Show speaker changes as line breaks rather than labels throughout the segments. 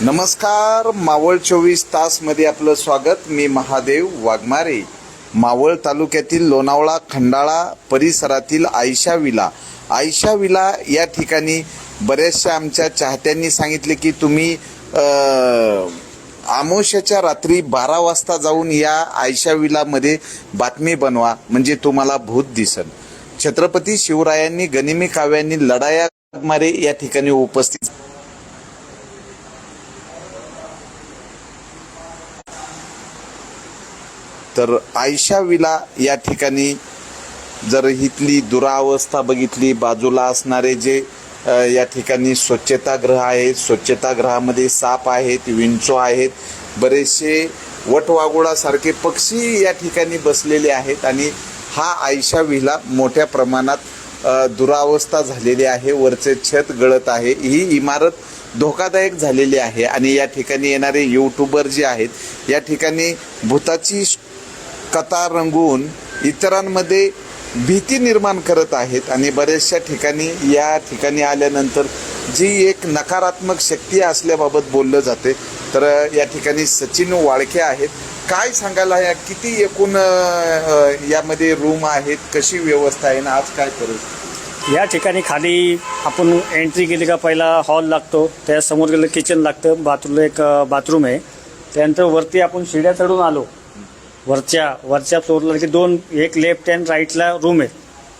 नमस्कार मावळ चोवीस तासमध्ये आपलं स्वागत. मी महादेव वाघमारे. मावळ तालुक्यातील लोणावळा खंडाळा परिसरातील आयशा विला. आयशा विला या ठिकाणी बऱ्याचशा आमच्या चाहत्यांनी सांगितले की तुम्ही आमोशाच्या रात्री बारा वाजता जाऊन या आयशा विलामध्ये बातमी बनवा म्हणजे तुम्हाला भूत दिसन. छत्रपती शिवरायांनी गनिमी काव्यांनी लढाया मारे या ठिकाणी उपस्थित तर आयशा विला या ठिकाणी जर इथली दुरावस्था बघितली बाजूला असणारे जे या ठिकाणी स्वच्छतागृह आहेत स्वच्छतागृहामध्ये साप आहेत विंचो आहेत बरेचसे वटवाघुळासारखे पक्षी या ठिकाणी बसलेले आहेत आणि हा आयशा विला मोठ्या प्रमाणात दुरावस्था झालेली आहे वरचे छत गळत आहे ही इमारत धोकादायक झालेली आहे आणि या ठिकाणी येणारे यूट्यूबर जे आहेत या ठिकाणी भूताची कथा रंगवून इतरांमध्ये भीती निर्माण करत आहेत आणि बऱ्याचशा ठिकाणी या ठिकाणी आल्यानंतर जी एक नकारात्मक शक्ती असल्याबाबत बोललं जाते. तर या ठिकाणी सचिन वाळके आहेत. काय सांगायला या? किती एकूण यामध्ये रूम आहेत? कशी व्यवस्था आहे? ना आज काय करू?
या ठिकाणी खाली आपण एंट्री केली का पहिला हॉल लागतो. त्यासमोर गेलं किचन लागतं. बाथरूम एक बाथरूम आहे. त्यानंतर वरती आपण शिड्या चढून आलो. वरच्या वरच्या फ्लोअरला की दोन एक लेफ्ट अँड राईटला रूम आहे.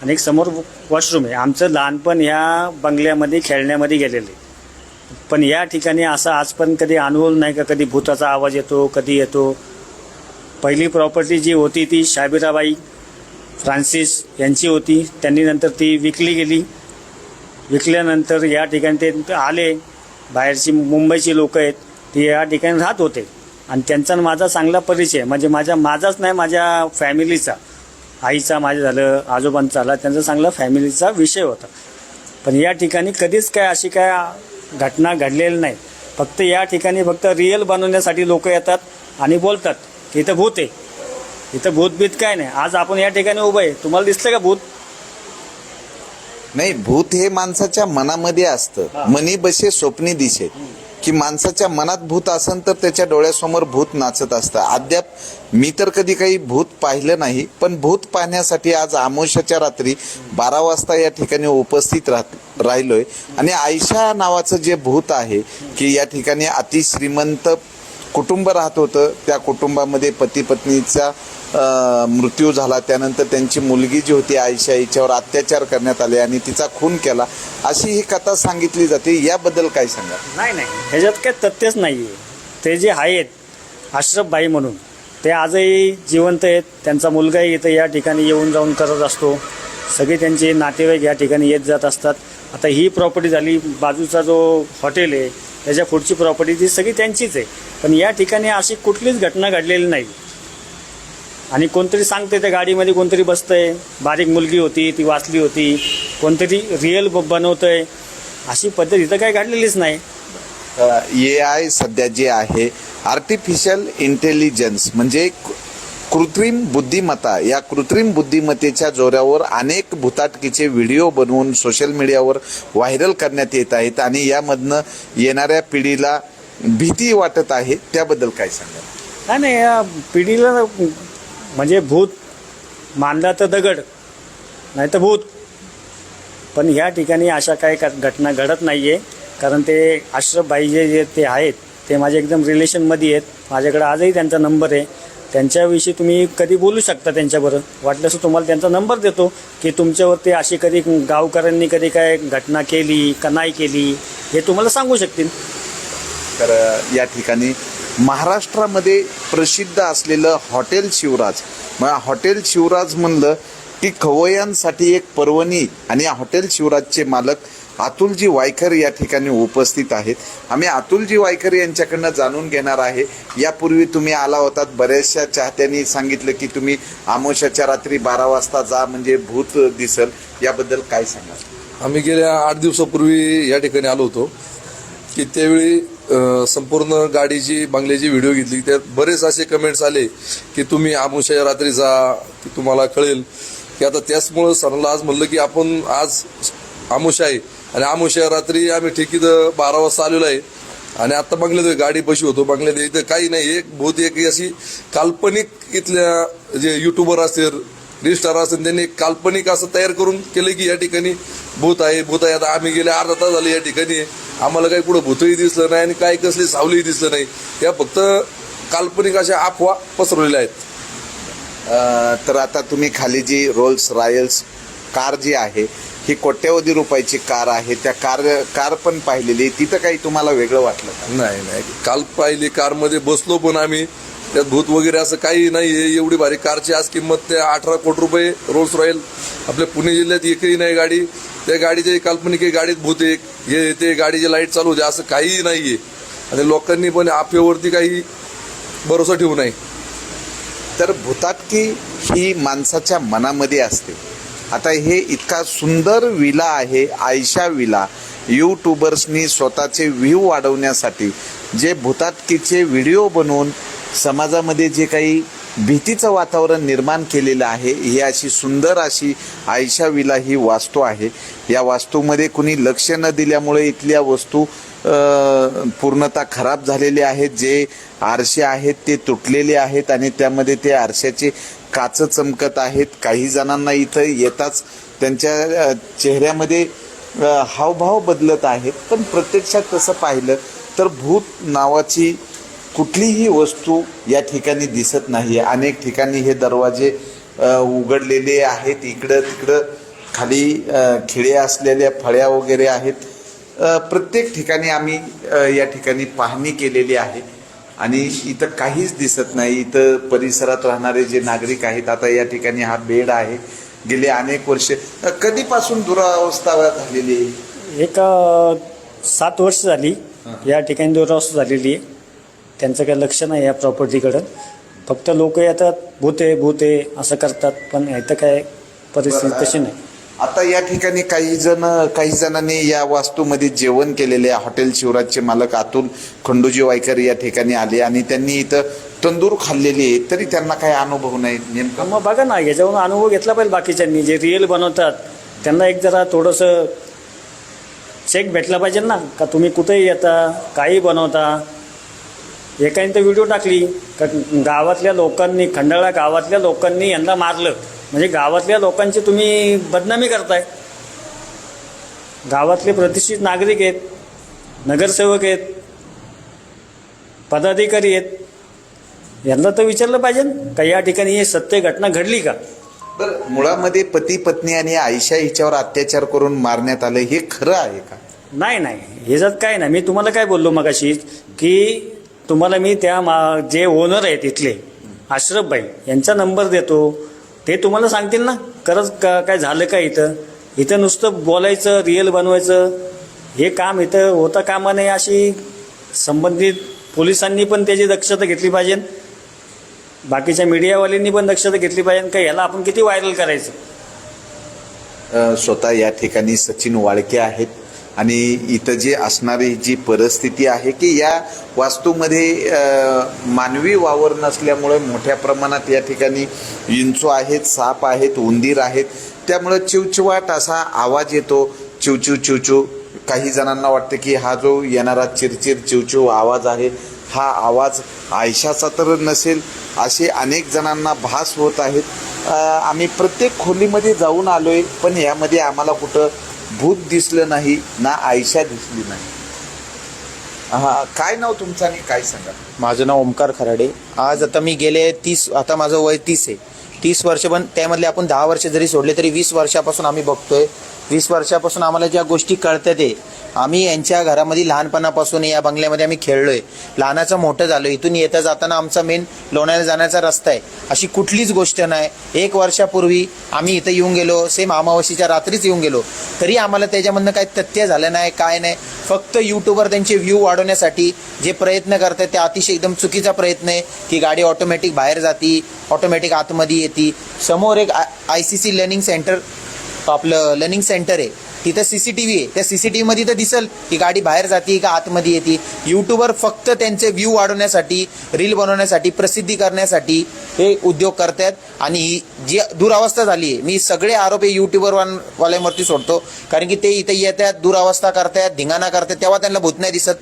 आणि एक समोर वॉशरूम आहे. आमचं लहानपण ह्या बंगल्यामध्ये खेळण्यामध्ये गेलेलं आहे. पण या ठिकाणी असा आज पण कधी अनुभव नाही का? कधी भूताचा आवाज येतो कधी येतो? पहिली प्रॉपर्टी जी होती ती शाबिराबाई फ्रान्सिस यांची होती. त्यांनी नंतर ती विकली गेली. विकल्यानंतर या ठिकाणी ते आले. बाहेरची मुंबईची लोक आहेत ते या ठिकाणी राहत होते. आणि त्यांचा माझा चांगला परिचय. म्हणजे माझ्या माझाच नाही माझ्या फॅमिलीचा. आईचा माझ्या झालं आजोबांचा झाला त्यांचा चांगला फॅमिलीचा विषय होता. पण या ठिकाणी कधीच काय अशी काय घटना घडलेली नाही. फक्त या ठिकाणी फक्त रिअल बनवण्यासाठी लोक येतात आणि बोलतात की इथं भूत आहे. इथं भूतभीत काय नाही. आज आपण या ठिकाणी उभं आहे. तुम्हाला दिसलं का भूत?
नाही भूत हे माणसाच्या मनामध्ये असतं. मनी बसे स्वप्नी दिशे. की माणसाच्या मनात भूत असन तर त्याच्या डोळ्यासमोर भूत नाचत असतं. अद्याप मी तर कधी काही भूत पाहिलं नाही पण भूत पाहण्यासाठी आज आमोशाच्या रात्री बारा वाजता या ठिकाणी उपस्थित राहत राहिलोय. आणि आयशा नावाचं जे भूत आहे की या ठिकाणी अतिश्रीमंत कुटुंब राहत होतं. त्या कुटुंबामध्ये पती पत्नीचा मृत्यू झाला त्यानंतर त्यांची मुलगी जी होती आयशा हिच्यावर अत्याचार करण्यात आले आणि तिचा खून केला अशी ही कथा सांगितली जाते. याबद्दल काय सांगा
नाही नाही. ह्याच्यात काही तथ्यच नाही आहे ते जे आहेत अश्रफबाई म्हणून ते आजही जिवंत आहेत. त्यांचा मुलगाही इथं या ठिकाणी येऊन जाऊन करत असतो. सगळे त्यांचे नातेवाईक या ठिकाणी येत जात असतात. आता ही प्रॉपर्टी झाली बाजूचा जो हॉटेल आहे त्याच्या पुढची प्रॉपर्टी ती सगळी त्यांचीच आहे. पण या ठिकाणी अशी कुठलीच घटना घडलेली नाही. आणि कोणतरी सांगते त्या गाडीमध्ये कोणतरी बसतंय. बारीक मुलगी होती ती वाचली होती. कोणतरी रिअल बनवतंय. अशी पद्धत इथं काही घडलेलीच नाही.
ए आय सध्या जे आहे आर्टिफिशियल इंटेलिजन्स म्हणजे कृत्रिम बुद्धिमत्ता. या कृत्रिम बुद्धिमत्तेच्या जोरावर अनेक भूताटकीचे व्हिडिओ बनवून सोशल मीडियावर व्हायरल करण्यात येत आहेत आणि यामधनं येणाऱ्या पिढीला भीती वाटत आहे. त्याबद्दल काय सांगा
नाही नाही या पिढीला म्हणजे भूत मानला तर दगड नाही तर भूत. पण ह्या ठिकाणी अशा काही क- घटना घडत नाही आहे कारण ते अश्रफबाई जे जे ते आहेत ते माझे एकदम रिलेशनमध्ये आहेत. माझ्याकडे आजही त्यांचा नंबर आहे. त्यांच्याविषयी तुम्ही कधी बोलू शकता त्यांच्याबरोबर. वाटल्यास तुम्हाला त्यांचा नंबर देतो की तुमच्यावरती अशी कधी गावकऱ्यांनी कधी काय घटना केली का नाही केली हे तुम्हाला सांगू शकतील.
तर या ठिकाणी महाराष्ट्रामध्ये प्रसिद्ध असलेलं हॉटेल शिवराज. मग हॉटेल शिवराज म्हणलं की खवय्यांसाठी एक पर्वणी आणि हॉटेल शिवराजचे मालक अतुलजी वायकर या ठिकाणी उपस्थित आहेत. आम्ही अतुलजी वायकर यांच्याकडनं जाणून घेणार आहे. यापूर्वी तुम्ही आला होतात बऱ्याचशा चाहत्यांनी सांगितलं की तुम्ही आमोशाच्या रात्री बारा वाजता जा म्हणजे भूत दिसल. याबद्दल काय सांगा
आम्ही गेल्या आठ दिवसापूर्वी या ठिकाणी आलो होतो. की त्यावेळी संपूर्ण गाडीची बंगल्याची व्हिडिओ घेतली त्यात बरेच असे कमेंट्स आले की तुम्ही आमुषा रात्री जा की तुम्हाला कळेल. की आता त्याचमुळं सरांना आज म्हणलं की आपण आज आमुष आहे. आणि आमुषा रात्री आम्ही ठीक इथं बारा वाजता आलेलो आहे. आणि आता बंगल्यात गाडी पशी होतो. बंगल्यात इथं काही नाही. एक बहुत एक अशी काल्पनिक इथल्या जे युट्यूबर असतील रिस्टार असतील त्यांनी एक काल्पनिक असं तयार करून केलं की या ठिकाणी भूत आहे भूत आहे. आता आम्ही गेले अर्धा तास झाले या ठिकाणी. आम्हाला काही कुठं भूतही दिसलं नाही आणि काही कसली सावलीही दिसलं नाही. या फक्त काल्पनिक अशा अफवा पसरवलेल्या आहेत.
तर आता तुम्ही खाली जी रोल्स रॉयल्स कार जी आहे ही कोट्यवधी रुपयाची कार आहे. त्या कार कार पण पाहिलेली. तिथं काही तुम्हाला वेगळं वाटलं?
नाही नाही. काल पाहिली कारमध्ये बसलो पण आम्ही. त्यात भूत वगैरे असं काही नाही एवढी भारी कारची आज किंमत ते अठरा कोटी रुपये रोल्स रॉयल आपल्या पुणे जिल्ह्यात एकही नाही गाडी. त्या गाडीच्या काल्पनिक आहे, गाडीत भूत एक. हे ते गाडीचे लाइट चालू होते. असं काहीही नाहीये आणि लोकांनी पण आफेवरती काही भरोसा ठेवू नये.
तर भूताटकी ही माणसाच्या मनामध्ये असते. आता हे इतका सुंदर विला आहे आयशा विला. यूट्यूबर्सनी स्वतःचे व्ह्यू वाढवण्यासाठी जे भूताटकीचे व्हिडिओ बनवून समाजामध्ये जे काही भीतीचं वातावरण निर्माण केलेलं आहे ही अशी सुंदर अशी आयशा विला ही वास्तू आहे. या वास्तूमध्ये कुणी लक्ष न दिल्यामुळे इथल्या वस्तू पूर्णतः खराब झालेले आहेत जे आरसे आहेत ते तुटलेले आहेत आणि त्यामध्ये ते आरशाचे काच चमकत आहेत. काही जणांना इथं येताच त्यांच्या चेहऱ्यामध्ये हावभाव बदलत आहेत. पण प्रत्यक्षात तसं पाहिलं तर भूत नावाची कुठलीही वस्तू या ठिकाणी दिसत नाही अनेक ठिकाणी हे दरवाजे उघडलेले आहेत. इकडं तिकडं खाली खिळे असलेल्या फळ्या वगैरे आहेत. प्रत्येक ठिकाणी आम्ही या ठिकाणी पाहणी केलेली आहे. आणि इथं काहीच दिसत नाही. इथं परिसरात राहणारे जे नागरिक आहेत आता या ठिकाणी हा बेड आहे. गेले अनेक वर्ष कधीपासून दुरावस्था झालेली आहे?
एक सात वर्ष झाली. या ठिकाणी दुरावस्था झालेली आहे. त्यांचं काही लक्ष नाही या प्रॉपर्टीकडं फक्त लोक येतात भूत भूत असं करतात पण इथं काय परिस्थिती तशी नाही.
आता या ठिकाणी काही जण काही जणांनी या वास्तूमध्ये जेवण केलेले आहे. हॉटेल शिवराजचे मालक अतुल खंडूजी वायकर या ठिकाणी आले आणि त्यांनी इथं तंदूर खाल्लेली आहे. तरी त्यांना काही अनुभव नाही नेमकं?
मग बघा ना याच्यावरून अनुभव घेतला पाहिजे बाकीच्यांनी. जे रिअल बनवतात त्यांना एक जरा थोडंसं चेक भेटला पाहिजे ना का तुम्ही कुठेही येता काही बनवता एकाने तर व्हिडिओ टाकली. का गावातल्या लोकांनी खंडाळा गावातल्या लोकांनी यांना मारलं. म्हणजे गावातल्या लोकांची तुम्ही बदनामी करताय. गावातले प्रतिष्ठित नागरिक आहेत नगरसेवक आहेत पदाधिकारी आहेत. यांना तर विचारलं पाहिजे का या ठिकाणी ही सत्य घटना घडली का?
बरं मुळामध्ये पती पत्नी आणि आयशा हिच्यावर अत्याचार करून मारण्यात आलं हे खरं आहे का?
नाही नाही. ह्याच्यात काय नाही. मी तुम्हाला काय बोललो मगाशी की तुम्हाला मी त्या मा जे ओनर आहेत इथले आश्रफबाई यांचा नंबर देतो. ते तुम्हाला सांगतील ना खरंच का काय झालं का इथं? इथं नुसतं बोलायचं रिअल बनवायचं. हे काम इथं होता कामा नये अशी संबंधित पोलिसांनी पण त्याची दक्षता घेतली पाहिजे. बाकीच्या मीडियावाल्यांनी पण दक्षता घेतली पाहिजे. का याला आपण किती व्हायरल करायचं?
स्वतः या ठिकाणी सचिन वाळके आहेत. आणि इथं जे असणारी जी परिस्थिती आहे की या वास्तूमध्ये मानवी वावर नसल्यामुळे मोठ्या प्रमाणात या ठिकाणी विंचू आहेत साप आहेत उंदीर आहेत. त्यामुळं चिवचिवाट असा आवाज येतो चिवचिव चिवचिव. काही जणांना वाटतं की हा जो येणारा चिरचिर चिवचिव आवाज आहे हा आवाज आयशाचा तर नसेल. असे अनेक जणांना भास होत आहेत. आम्ही प्रत्येक खोलीमध्ये जाऊन आलो आहे पण यामध्ये आम्हाला कुठं भूत दिसलं नाही ना आयशा दिसली नाही. हा काय नाव तुमचं आणि काय सांगा?
माझं नाव ओमकार खराडे. आज आता मी गेले तीस आता माझं वय तीस आहे. तीस वर्ष पण त्यामधले आपण दहा वर्ष जरी सोडले तरी वीस वर्षापासून आम्ही बघतोय. वीस वर्षापासून आम्हाला ज्या गोष्टी कळतात आहे आम्ही यांच्या घरामध्ये लहानपणापासून या बंगल्यामध्ये आम्ही खेळलोय. लहानाचं मोठं झालो इथून येता जाताना आमचा मेन लोण्याला जाण्याचा रस्ता आहे. अशी कुठलीच गोष्ट नाही. एक वर्षापूर्वी आम्ही इथं येऊन गेलो. सेम अमावस्येच्या रात्रीच येऊन गेलो. तरी आम्हाला त्याच्यामधनं काही तथ्य झालं नाही काय नाही. फक्त यूट्यूबवर त्यांचे व्ह्यू वाढवण्यासाठी जे प्रयत्न करतात ते अतिशय एकदम चुकीचा प्रयत्न आहे की गाडी ऑटोमॅटिक बाहेर जाती ऑटोमॅटिक आतमध्ये येते. समोर एक I C C learning centre आपलं लर्निंग सेंटर आहे. तिथं सी सी टी व्ही आहे. त्या सी सी टी व्हीमध्ये तर दिसल की गाडी बाहेर जाते का आतमध्ये येते. यूट्यूबवर फक्त त्यांचे व्ह्यू वाढवण्यासाठी रील बनवण्यासाठी प्रसिद्धी करण्यासाठी हे उद्योग करतात. आणि ही जी दुरावस्था झाली आहे मी सगळे आरोप हे यूट्यूबर वाल्यावरती सोडतो. कारण की ते इथे येतात दुरावस्था करतात धिंगाणा करतात तेव्हा त्यांना भूत नाही दिसत.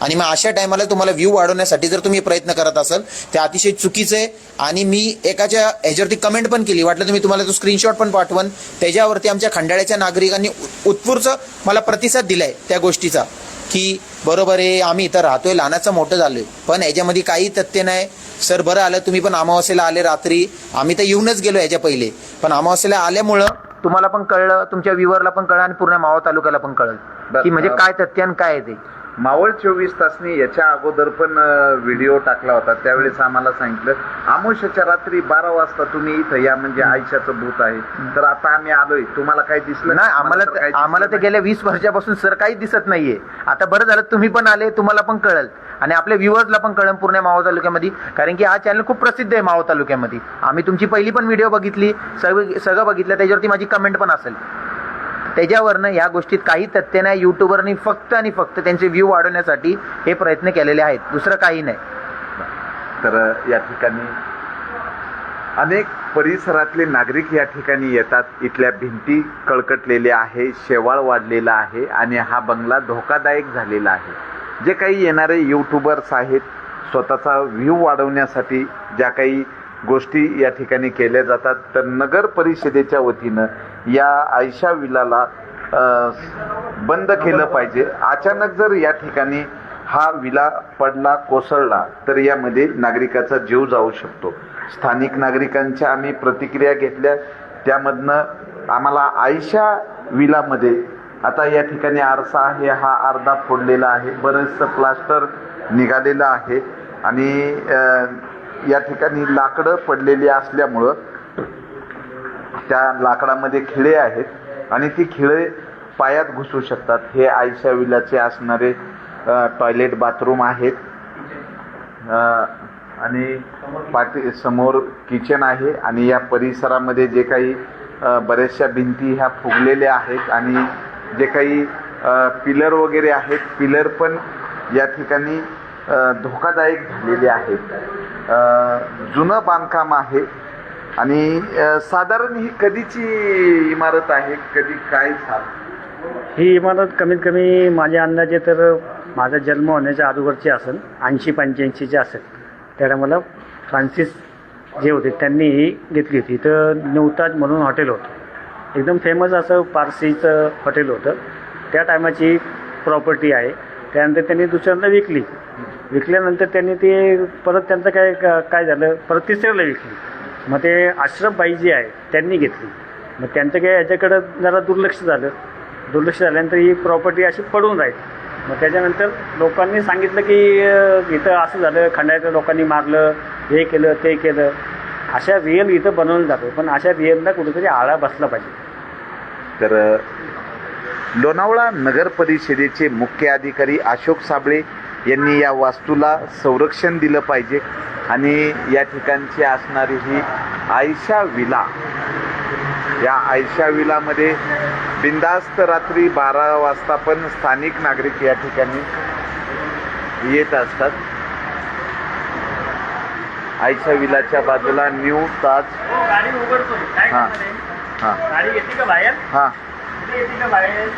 आणि मग अशा टायमाला तुम्हाला व्ह्यू वाढवण्यासाठी जर तुम्ही प्रयत्न करत असाल ते अतिशय चुकीचं आहे. आणि मी एकाच्या ह्याच्यावरती कमेंट पण केली. वाटलं तुम्ही तुम्हाला तो स्क्रीनशॉट पण पाठवन. त्याच्यावरती आमच्या खंडाळ्याच्या नागरिकांनी उ- उत्स्फूर्त मला प्रतिसाद दिलाय त्या गोष्टीचा. की बरोबर आहे आम्ही इथं राहतोय लहानाचं मोठं झालोय. पण याच्यामध्ये काही तथ्य नाही. सर बरं आलं तुम्ही पण अमावस्येला आले रात्री. आम्ही तर येऊनच गेलो याच्या पहिले. पण अमावस्येला आल्यामुळं तुम्हाला पण कळलं तुमच्या व्ह्युअरला पण कळलं आणि पूर्ण मावळ तालुक्याला पण कळलं. की म्हणजे काय तथ्य आणि काय ते.
मावळ चोवीस तासनी याच्या अगोदर पण व्हिडिओ टाकला होता. त्यावेळेस आम्हाला सांगितलं आमुष्याच्या रात्री बारा वाजता तुम्ही इथं या म्हणजे आयुष्याचं भूत आहे. तर आता आम्ही आलोय. तुम्हाला काय दिसलं
नाही? आम्हाला
तर
आम्हाला ते
नाही.
गेल्या वीस वर्षापासून सर काही दिसत नाहीये. आता बरं झालं तुम्ही पण आले तुम्हाला पण कळल. आणि आपल्या व्ह्युअर्सला पण कळलं पूर्ण मावळ तालुक्यामध्ये. कारण की हा चॅनल खूप प्रसिद्ध आहे मावळ तालुक्यामध्ये. आम्ही तुमची पहिली पण व्हिडिओ बघितली सगळं सगळं बघितलं त्याच्यावरती माझी कमेंट पण असेल. त्याच्यावरनं या गोष्टीत काही तथ्य नाही. युट्यूबरनी फक्त आणि फक्त त्यांचे व्ह्यू वाढवण्यासाठी हे प्रयत्न केलेले आहेत. दुसरं काही नाही.
तर या ठिकाणी अनेक परिसरातले नागरिक या ठिकाणी येतात. इथल्या भिंती कळकटलेल्या आहे शेवाळ वाढलेला आहे आणि हा बंगला धोकादायक झालेला आहे. जे काही येणारे यूट्यूबर्स आहेत स्वतःचा व्ह्यू वाढवण्यासाठी ज्या काही गोष्टी या ठिकाणी केल्या जातात. तर नगर परिषदेच्या वतीनं या आयशा विलाला बंद केलं पाहिजे. अचानक जर या ठिकाणी हा विला पडला कोसळला तर यामध्ये नागरिकाचा जीव जाऊ शकतो. स्थानिक नागरिकांच्या आम्ही प्रतिक्रिया घेतल्या. त्यामधनं आम्हाला आयशा विलामध्ये आता या ठिकाणी आरसा आहे हा अर्धा फोडलेला आहे. बरंचसं प्लास्टर निघालेलं आहे. आणि या ठिकाणी लाकडं पडलेली असल्यामुळं त्या लाकडामध्ये खिळे आहेत आणि ती खिळे पायात घुसू शकतात. हे आयशा विलाचे असणारे टॉयलेट बाथरूम आहेत. आणि पाठी समोर किचन आहे आणि या परिसरामध्ये जे काही बऱ्याचशा भिंती ह्या फुगलेल्या आहेत आणि जे काही पिलर वगैरे आहेत पिलर पण या ठिकाणी धोकादायक झालेले आहेत. जुनं बांधकाम आहे आणि साधारण ही कधीची इमारत आहे? कधी काय झालं?
ही इमारत कमीत कमी माझ्या अंदाजे तर माझा जन्म होण्याच्या अगोदरची असेल ऐंशी पंच्याऐंशीची असेल. त्या मला फ्रान्सिस जे होते त्यांनी ही घेतली होती. तर न्यूताज म्हणून हॉटेल होतं. एकदम फेमस असं पारसीचं हॉटेल होतं. त्या टायमाची प्रॉपर्टी आहे. त्यानंतर त्यांनी दुसऱ्यांदा विकली. विकल्यानंतर त्यांनी ते परत त्यांचं काय काय झालं? परत तिसऱ्याला विकली. मग ते आश्रफबाई जी आहे त्यांनी घेतली. मग त्यांचं काय याच्याकडं जरा दुर्लक्ष झालं. दुर्लक्ष झाल्यानंतर ही प्रॉपर्टी अशी पडून राहील. मग त्याच्यानंतर लोकांनी सांगितलं की इथं असं झालं खंडायचं लोकांनी मारलं हे केलं ते केलं. अशा रिअल इथं बनवलं जातं. पण अशा रिअलला कुठेतरी आळा बसला पाहिजे.
तर लोणावळा नगर परिषदेचे मुख्य अधिकारी अशोक साबळे यांनी या वास्तूला संरक्षण दिलं पाहिजे आणि या ठिकाणची असणारी ही आयशा विला. या आयशा विलामध्ये बिंदास्त रात्री बारा वाजता पण स्थानिक नागरिक या ठिकाणी येत असतात. आयशा विलाच्या बाजूला न्यू ताज. हां हां. हां.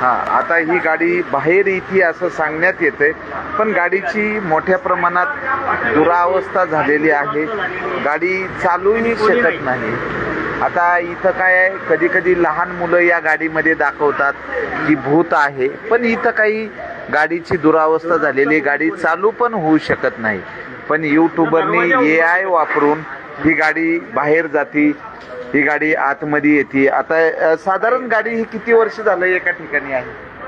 हा आता ही गाडी बाहेर येते असं सांगण्यात येते पण गाडीची मोठ्या प्रमाणात दुरावस्था झालेली आहे. गाडी चालूही शकत नाही. आता इथं काय आहे कधी कधी लहान मुलं या गाडीमध्ये दाखवतात की भूत आहे पण इथं काही गाडीची दुरावस्था झालेली गाडी चालू पण होऊ शकत नाही. पण युट्यूबरनी ए आय वापरून ही गाडी बाहेर जाती ही गाडी आतमध्ये येते. आता अ, साधारण गाडी ही किती वर्ष झालं एका ठिकाणी आहे?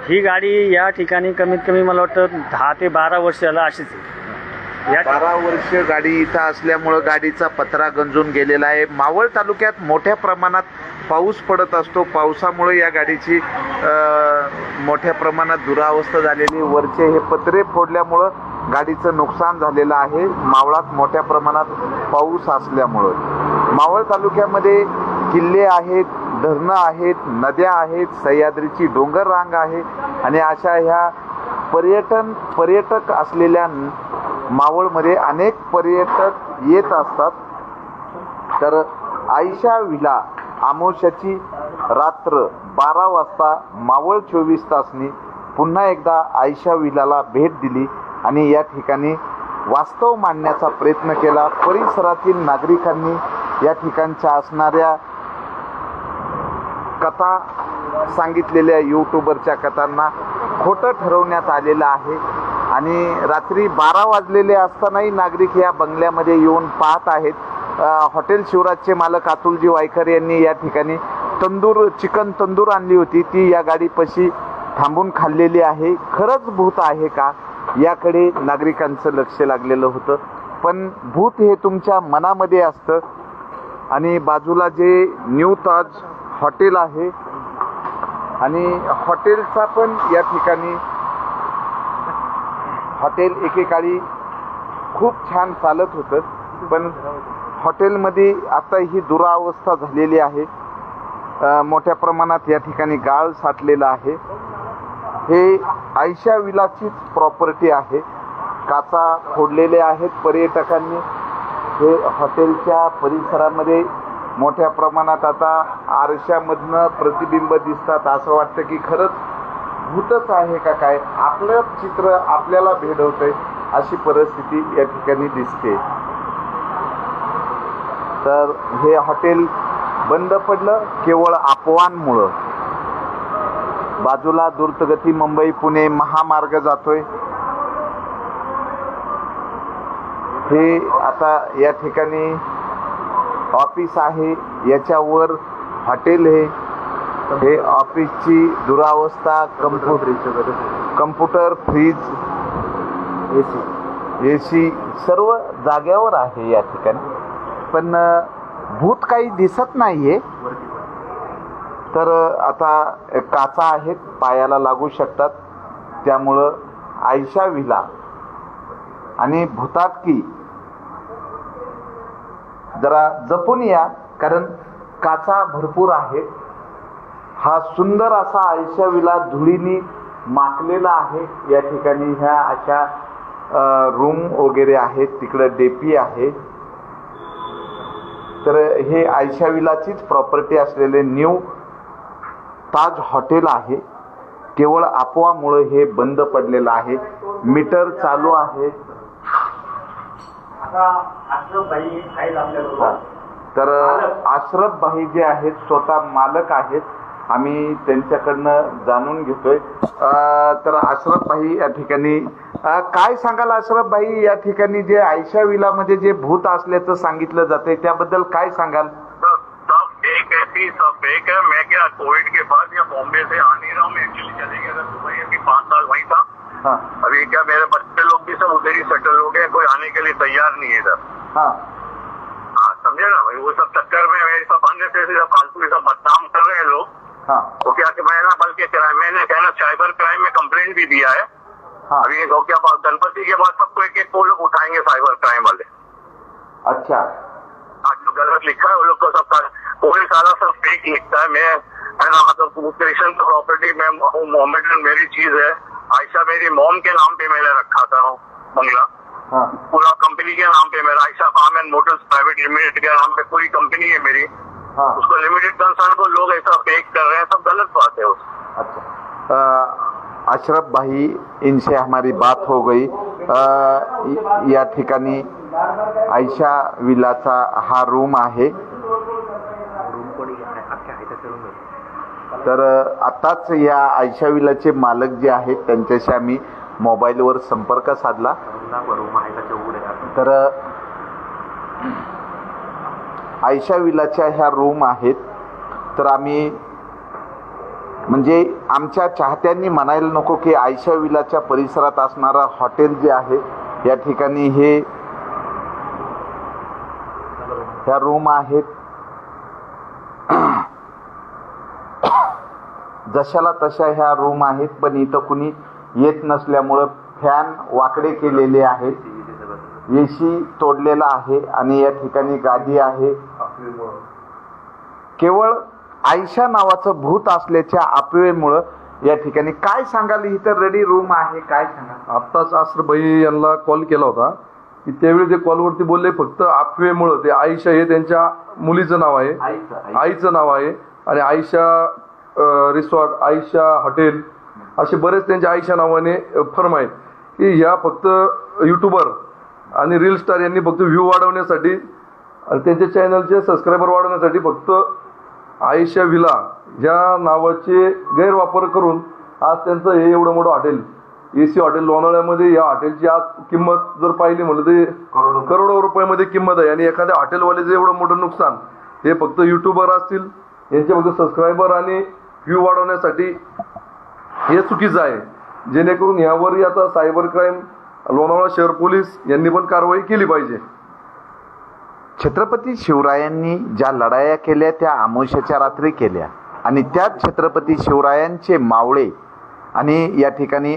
ही गाडी या ठिकाणी कमीत कमी मला वाटतं दहा ते बारा वर्ष झालं अशीच आहे. या
बारा वर्ष गाडी इथं असल्यामुळं गाडीचा पत्रा गंजून गेलेला आहे. मावळ तालुक्यात मोठ्या प्रमाणात पाऊस पडत असतो. पावसामुळे या गाडीची मोठ्या प्रमाणात दुरावस्था झालेली. वरचे हे पत्रे फोडल्यामुळं गाडीचं नुकसान झालेलं आहे. मावळात मोठ्या प्रमाणात पाऊस असल्यामुळं. मावळ तालुक्यामध्ये किल्ले आहेत धरणं आहेत नद्या आहेत सह्याद्रीची डोंगर रांग आहे आणि अशा ह्या पर्यटन पर्यटक असलेल्या मावळमध्ये अनेक पर्यटक येत असतात. तर आयशा विला आमोशाची रात्र बारा वाजता मावळ चोवीस तासनी पुन्हा एकदा आयशा विलाला भेट दिली आणि या ठिकाणी वास्तव मांडण्याचा प्रयत्न केला. परिसरातील नागरिकांनी या ठिकाणच्या असणाऱ्या कथा सांगितलेल्या यूट्यूबरच्या कथांना खोटं ठरवण्यात आलेलं आहे. आणि रात्री बारा वाजलेले असतानाही नागरिक या बंगल्यामध्ये येऊन पाहत आहेत. हॉटेल शिवराजचे मालक अतुलजी वायकर यांनी या ठिकाणी तंदूर चिकन तंदूर आणली होती. ती या गाडीपाशी थांबून खाल्लेली आहे. खरंच भूत आहे का? याकडे नागरिकांचं लक्ष लागलेलं होतं. पण भूत हे तुमच्या मनामध्ये असतं. आणि बाजूला जे न्यू ताज हॉटेल आहे. आणि हॉटेलचा पण या ठिकाणी हॉटेल एकेकाळी खूप छान चालत होतं. पण हॉटेलमध्ये आता ही दुरावस्था झालेली आहे. मोठ्या प्रमाणात या ठिकाणी गाळ साठलेला आहे. हे आयशा विलाचीच प्रॉपर्टी आहे. काचा फोडलेले आहेत पर्यटकांनी. हे हॉटेलच्या परिसरामध्ये मोठ्या प्रमाणात आता आरशामधनं प्रतिबिंब दिसतात. असं वाटतं की खरंच भूतच आहे का काय? आपलं चित्र आपल्याला भेडवतंय अशी परिस्थिती या ठिकाणी दिसते. तर हे हॉटेल बंद पडलं केवळ अफवांमुळं बाजूला द्रुतगती मुंबई पुणे महामार्ग जातोय. हे आता या ठिकाणी ऑफिस आहे याच्यावर हॉटेल आहे. हे ऑफिसची दुरावस्था computer computer fridge A C A C सर्व जाग्यावर आहे या ठिकाणी. पण भूत काही दिसत नाहीये. तर आता काचा आहेत पायाला लागू शकतात. त्यामुळं आयशा विला. आणि भूताटकी जरा जपून या कारण काचा भरपूर आहे. हा सुंदर असा आयशा विला धुळीनी माकलेला आहे. या ठिकाणी ह्या अशा रूम वगैरे आहेत. तिकडं डेपी आहे. तर हे आयशा विलाचीच प्रॉपर्टी असलेले न्यू ताज हॉटेल आहे. केवळ अफवामुळे हे बंद पडलेलं आहे. मीटर चालू आहे. तर आश्रफ भाई जे आहेत स्वतः मालक आहेत. आम्ही त्यांच्याकडनं जाणून घेतोय. तर आश्रफ भाई या ठिकाणी काय सांगाल आश्रफ भाई या ठिकाणी जे आयशा विलामध्ये जे भूत असल्याचं सांगितलं जातंय. त्याबद्दल काय सांगाल?
सब सब फेक है सी सब फेक है। मैं क्या कोविड के बाद या बॉम्बे से आ नहीं रहा हूँ? मैं एक्चुअली चले गया था? दुबई अभी पाँच साल वहीं था।
हाँ।
अभी क्या मेरे बच्चे लोग भी सब उधर ही सेटल हो गए कोई आने के लिए तैयार नहीं है इधर।
हाँ।
हाँ समझे ना भाई? वो सब चक्कर में मेरे सब अन्य से सब फालतू सब बदनाम कर रहे हैं लोग।
हाँ।
तो क्या कि मैं ना बल्कि मैंने क्या ना साइबर क्राइम में कंप्लेंट भी दिया है।
हाँ।
अभी ये क्या बात गणपति के बाद सबको एक एक को लोग उठाएँगे साइबर क्राइम वाले।
अच्छा।
आज जो गलत लिखा है वो लोग को सब पूरे सारा सब फेक लिखता है। मैं है ना मतलब कृष्ण प्रॉपर्टी में हूँ मोहम्मदन मेरी चीज़ है। आयशा मेरी मॉम के नाम पे मैंने रखा था बंगला।
हाँ।
पूरा कंपनी के नाम पे मेरा। Ayesha farm and motors private limited के नाम पे पूरी कंपनी है मेरी।
हाँ।
उसको लिमिटेड कंसर्न को लोग ऐसा फेक कर रहे हैं सब गलत बात है उस
अच्छा। अशरफ भाई इनसे हमारी बात हो गई। य- ठिकाणी आयशा विलाचा हा रूम आहे। तर अ, आताच या आयशा विलाचे मालक जे आहेत त्यांच्याशी आम्ही मोबाईलवर संपर्क साधला। तर आयशा विलाच्या ह्या रूम आहेत। तर आम्ही म्हणजे आमच्या चाहत्यांनी म्हणायला नको की आयशा विलाच्या परिसरात असणारा हॉटेल जे आहे या ठिकाणी हे ह्या रूम आहेत. जशाला तशा ह्या रूम आहेत पण इथं कुणी येत नसल्यामुळं फॅन वाकडे केलेले आहेत. एसी तोडलेला आहे आणि या ठिकाणी गादी आहे. केवळ आयशा नावाचं भूत असल्याच्या अफवेमुळं या ठिकाणी काय सांगाल? इथं रेडी रूम आहे. काय सांगाल?
आत्ताच आश्रभाई यांना कॉल केला होता. की त्यावेळी ते कॉलवरती बोलले फक्त अफवेमुळं ते आईशा हे त्यांच्या मुलीचं नाव आहे.
आईचं
नाव आहे. आणि आयशा रिसॉर्ट आयशा हॉटेल असे बरेच त्यांच्या आयशा नावाने फर्म आहेत. की ह्या फक्त युट्यूबर आणि रील स्टार यांनी फक्त व्ह्यू वाढवण्यासाठी आणि त्यांच्या चॅनलचे सबस्क्रायबर वाढवण्यासाठी फक्त आयशा विला या नावाचे गैरवापर करून आज त्यांचं हे एवढं मोठं हॉटेल ए सी हॉटेल लोणावळ्यामध्ये या हॉटेलची आज किंमत जर पाहिली म्हणलं तर करोडो रुपयामध्ये किंमत आहे. आणि एखाद्या हॉटेलवाल्याचं एवढं मोठं नुकसान हे फक्त युट्यूबर असतील यांचे फक्त सबस्क्रायबर आणि व्ह्यू वाढवण्यासाठी हे चुकीचं आहे. जेणेकरून यावरही आता सायबर क्राईम लोणावळा शहर पोलीस यांनी पण कारवाई केली पाहिजे.
छत्रपती शिवरायांनी ज्या लढाया केल्या त्या आमोशाच्या रात्री केल्या. आणि त्याच छत्रपती शिवरायांचे मावळे आणि या ठिकाणी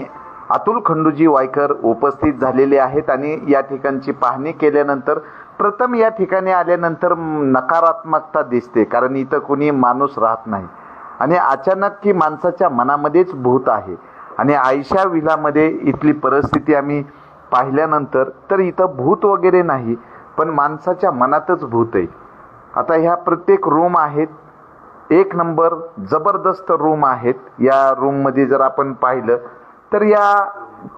अतुल खंडूजी वायकर उपस्थित झालेले आहेत आणि या ठिकाणची पाहणी केल्यानंतर प्रथम या ठिकाणी आल्यानंतर नकारात्मकता दिसते कारण इथं कुणी माणूस राहत नाही. आणि अचानक की माणसाच्या मनामध्येच भूत आहे. आणि आयशा विलामध्ये इथली परिस्थिती आम्ही पाहिल्यानंतर तर इथं भूत वगैरे नाही पण माणसाच्या मनातच भूत आहे. आता ह्या प्रत्येक रूम आहेत. एक नंबर जबरदस्त रूम आहेत. या रूममध्ये जर आपण पाहिलं तर या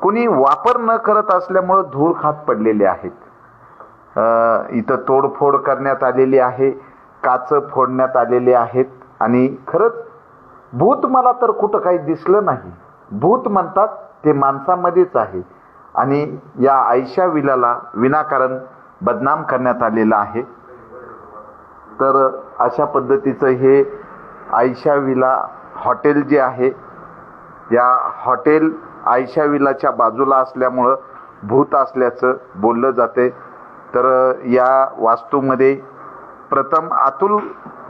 कोणी वापर न करत असल्यामुळं धूळ खात पडलेले आहेत. इथं तोडफोड करण्यात आलेली आहे काच फोडण्यात आलेले आहेत. आणि खरंच भूत मला तर कुठं काही दिसलं नाही. भूत म्हणतात ते माणसामध्येच आहे. आणि या आयशा विलाला विनाकारण बदनाम करण्यात आलेलं आहे. तर अशा पद्धतीचं हे आयशा विला हॉटेल जे आहे या हॉटेल आयशा विलाच्या बाजूला असल्यामुळं भूत असल्याचं बोललं जाते. तर या वास्तूमध्ये प्रथम अतुल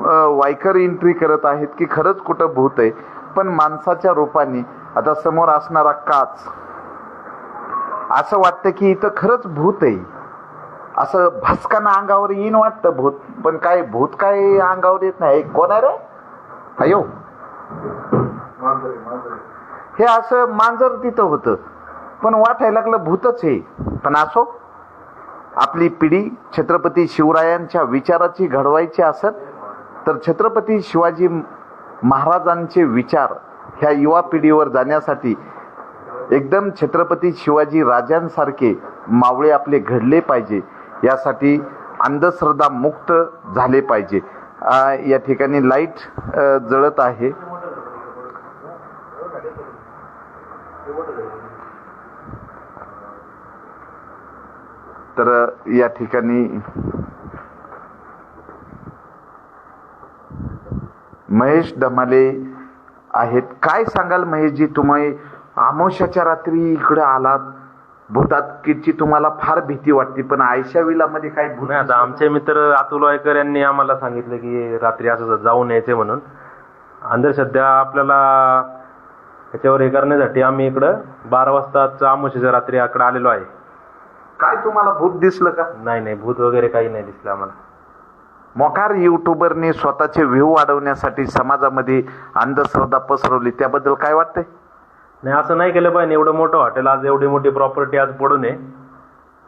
वायकर एंट्री करत आहेत की खरंच कुठं भूत आहे. पण माणसाच्या रूपाने आता समोर असणारा काच असं वाटतं की इथं खरंच भूत आहे. असं भस्कानं अंगावर येईन वाटतं भूत. पण काय भूत काय अंगावर येत नाही. कोण आहे रे? अयो. हे असं मांजर तिथं होतं. पण वाटायला लागलं भूतच हे. पण असो आपली पिढी छत्रपती शिवरायांच्या विचाराची घडवायची असत तर छत्रपती शिवाजी महाराजांचे विचार ह्या युवा पिढीवर जाण्यासाठी एकदम छत्रपती शिवाजी राजांसारखे मावळे आपले घडले पाहिजे. यासाठी अंधश्रद्धा मुक्त झाले पाहिजे. या ठिकाणी लाइट जळत आहे. तर या ठिकाणी महेश धमाले आहेत. काय सांगाल महेशजी तुम्ही आमोशाच्या रात्री इकडे आलात? भूतातकीची तुम्हाला फार भीती वाटते पण आयशा विलामध्ये काय भूत
नाही आता आमचे मित्र अतुल वायकर यांनी आम्हाला सांगितलं की रात्री असं जाऊन यायचे म्हणून. अंधश्रद्धा आपल्याला त्याच्यावर हे करण्यासाठी आम्ही इकडं बारा वाजता आमुशीच्या रात्री इकडं आलेलो आहे.
काय तुम्हाला भूत दिसलं का?
नाही नाही भूत वगैरे काही नाही दिसलं आम्हाला.
मोकार युट्यूबरने स्वतःचे व्ह्यू वाढवण्यासाठी समाजामध्ये अंधश्रद्धा पसरवली त्याबद्दल काय वाटतंय?
नाही असं नाही केलं पाहिजे. एवढं मोठं हॉटेल आज एवढी मोठी प्रॉपर्टी आज पडू नये.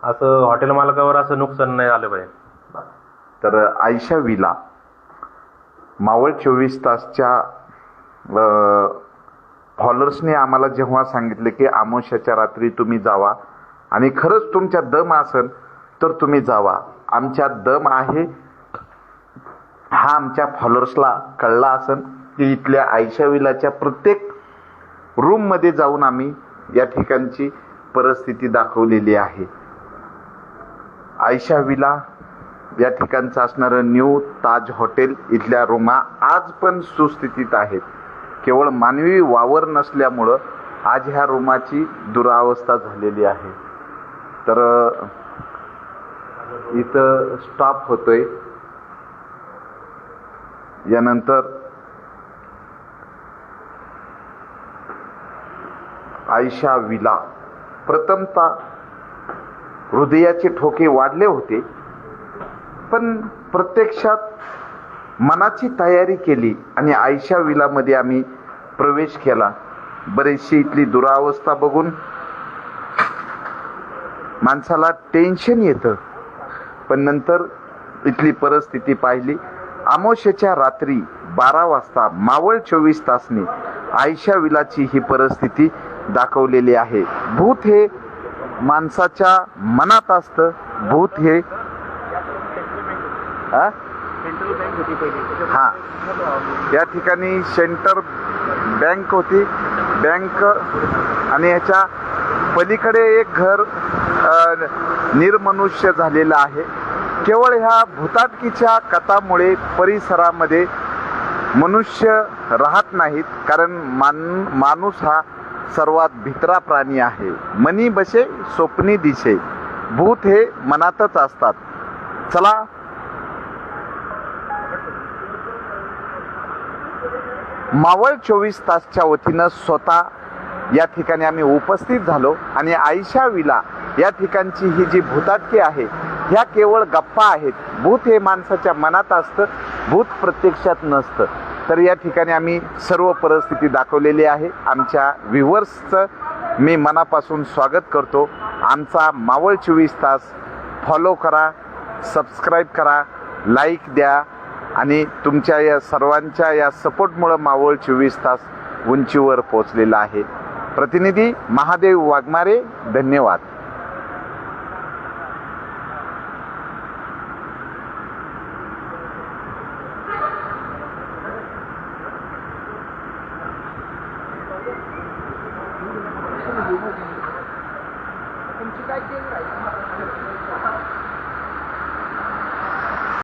असं हॉटेल मालकावर असं नुकसान नाही आलं पाहिजे.
तर आयशा विला मावळ चोवीस तासच्या फॉलोअर्सने आम्हाला जेव्हा सांगितलं की आमोशाच्या रात्री तुम्ही जावा आणि खरंच तुमच्या दम असेल तर तुम्ही जावा. आमच्या दम आहे हा आमच्या फॉलोअर्सला कळला असेल की इथल्या आयशा विलाच्या प्रत्येक रूममध्ये जाऊन आम्ही या ठिकाणची परिस्थिती दाखवलेली आहे. आयशा विला या ठिकाणचं असणारं न्यू ताज हॉटेल इथल्या रूमा आज पण सुस्थितीत आहेत. केवळ मानवी वावर नसल्यामुळं आज ह्या रूमाची दुरावस्था झालेली आहे. तर इथं स्टॉप होतोय. यानंतर आयशा विला. प्रथमता हृदयाचे ठोके वाढले होते पण प्रत्यक्षात मनाची तयारी केली आणि आयशा विलामध्ये आम्ही प्रवेश केला. बरीचशी इथली दुरावस्था बघून माणसाला टेन्शन येतं. पण नंतर इथली परिस्थिती पाहिली. आमोशेच्या रात्री बारा वाजता मावळ चोवीस तासने आयशा विलाची ही परिस्थिती दाखवलेली आहे. भूत हे माणसाच्या मनात असतं. भूत हे हा? या ठिकाणी सेंटर बँक होती. बँक आणि याच्या पलीकडे एक घर निर्मनुष्य झालेलं आहे. केवळ ह्या भूताटकीच्या कथामुळे परिसरामध्ये मनुष्य राहत नाहीत. कारण मान माणूस हा सर्वात भित्रा प्राणी आहे. मनी बसे स्वप्नी दिसे भूत हे मनातच असतात. चला. मावळ चोवीस तासच्या वतीनं स्वतः या ठिकाणी आम्ही उपस्थित झालो आणि आयशा विला या ठिकाणची ही जी भूताटकी आहे ह्या केवळ गप्पा आहेत. भूत हे माणसाच्या मनात असतं भूत प्रत्यक्षात नसतं. तर या ठिकाणी आम्ही सर्व परिस्थिती दाखवलेली आहे. आमच्या व्ह्युअर्सचं मी मनापासून स्वागत करतो. आमचा मावळ चोवीस तास फॉलो करा सबस्क्राईब करा लाईक द्या आणि तुमच्या या सर्वांच्या या सपोर्टमुळं मावळ चोवीस तास उंचीवर पोचलेला आहे. प्रतिनिधी महादेव वाघमारे धन्यवाद.